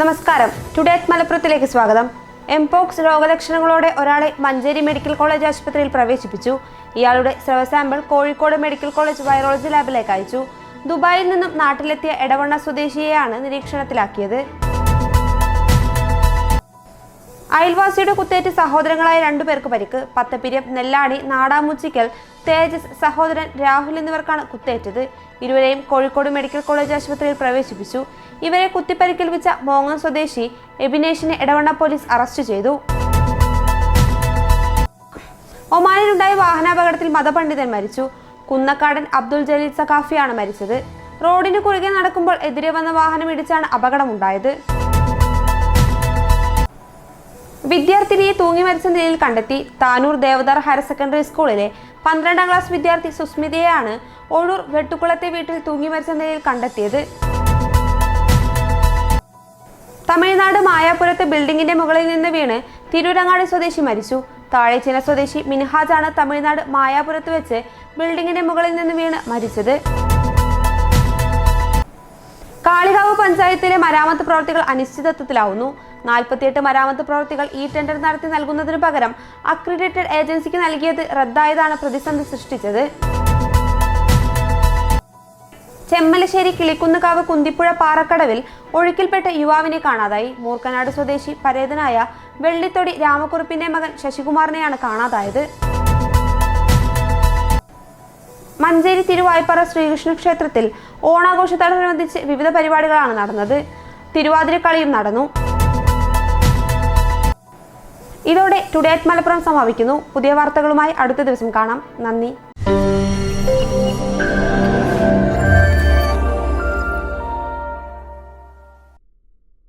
നമസ്കാരം. ടുഡേ മലപ്പുറത്തിലേക്ക് സ്വാഗതം. എംപോക്സ് രോഗലക്ഷണങ്ങളോടെ ഒരാളെ മഞ്ചേരി മെഡിക്കൽ കോളേജ് ആശുപത്രിയിൽ പ്രവേശിപ്പിച്ചു. ഇയാളുടെ സ്രവ sample Kozhikode medical college virology ലാബിലേക്ക് അയച്ചു. ദുബായിൽ നിന്നും നാട്ടിലെത്തിയ എടവണ്ണ സ്വദേശിയെയാണ് നിരീക്ഷണത്തിലാക്കിയത്. അയൽവാസിയുടെ കുത്തേറ്റ് സഹോദരങ്ങളായ രണ്ടുപേർക്ക് പരിക്ക്. പത്തപ്പിരിയം നെല്ലാടി നാടാമുച്ചിക്കൽ തേജസ് സഹോദരൻ രാഹുൽ എന്നിവർക്കാണ് കുത്തേറ്റത്. ഇരുവരെയും കോഴിക്കോട് മെഡിക്കൽ കോളേജ് ആശുപത്രിയിൽ പ്രവേശിപ്പിച്ചു. ഇവരെ കുത്തിപ്പരിക്കേൽപ്പിച്ച മോങ്ങം സ്വദേശി എബിനേഷിനെ ഇടവണ്ണ പോലീസ് അറസ്റ്റ് ചെയ്തു. ഒമാനിലുണ്ടായ വാഹനാപകടത്തിൽ മതപണ്ഡിതൻ മരിച്ചു. കുന്നക്കാടൻ അബ്ദുൽ ജലീൽ സഖാഫിയാണ് മരിച്ചത്. റോഡിന് കുറുകെ നടക്കുമ്പോൾ എതിരെ വന്ന വാഹനം ഇടിച്ചാണ് അപകടമുണ്ടായത്. വിദ്യാർത്ഥിനിയെ തൂങ്ങി മരിച്ച നിലയിൽ കണ്ടെത്തി താനൂർ ദേവദാർ ഹയർ സെക്കൻഡറി സ്കൂളിലെ പന്ത്രണ്ടാം ക്ലാസ് വിദ്യാർത്ഥി സുസ്മിതയെയാണ് ഒഴൂർ വെട്ടുകുളത്തെ വീട്ടിൽ തൂങ്ങി മരിച്ച നിലയിൽ കണ്ടെത്തിയത്. തമിഴ്നാട് മായാപുരത്ത് ബിൽഡിംഗിന്റെ മുകളിൽ നിന്ന് വീണ് തിരൂരങ്ങാടി സ്വദേശി മരിച്ചു. താഴെച്ചിന സ്വദേശി മിൻഹാജാണ് തമിഴ്നാട് മായാപുരത്ത് വെച്ച് ബിൽഡിംഗിന്റെ മുകളിൽ നിന്ന് വീണ് മരിച്ചത്. കാളികാവ് പഞ്ചായത്തിലെ മരാമത്ത് പ്രവർത്തികൾ അനിശ്ചിതത്വത്തിലാവുന്നു. നാൽപ്പത്തിയെട്ട് മരാമത്ത് പ്രവൃത്തികൾ ഈ ടെൻഡർ നടത്തി നൽകുന്നതിനു പകരം അക്രിഡേറ്റഡ് ഏജൻസിക്ക് നൽകിയത് റദ്ദായതാണ് പ്രതിസന്ധി സൃഷ്ടിച്ചത്. ചെമ്മലശ്ശേരി കിളിക്കുന്നുകാവ് കുന്തിപ്പുഴ പാറക്കടവിൽ ഒഴുക്കിൽപ്പെട്ട യുവാവിനെ കാണാതായി. മൂർക്കനാട് സ്വദേശി പരേതനായ വെള്ളിത്തൊടി രാമക്കുറുപ്പിന്റെ മകൻ ശശികുമാറിനെയാണ് കാണാതായത്. മഞ്ചേരി തിരുവായ്പാറ ശ്രീകൃഷ്ണ ക്ഷേത്രത്തിൽ ഓണാഘോഷത്തോടനുബന്ധിച്ച് വിവിധ പരിപാടികളാണ് നടന്നത്. തിരുവാതിരക്കളിയും നടന്നു. ഇതോടെ ടുഡേ അറ്റ് മലപ്പുറം സമാപിക്കുന്നു. പുതിയ വാർത്തകളുമായി അടുത്ത ദിവസം കാണാം. നന്ദി.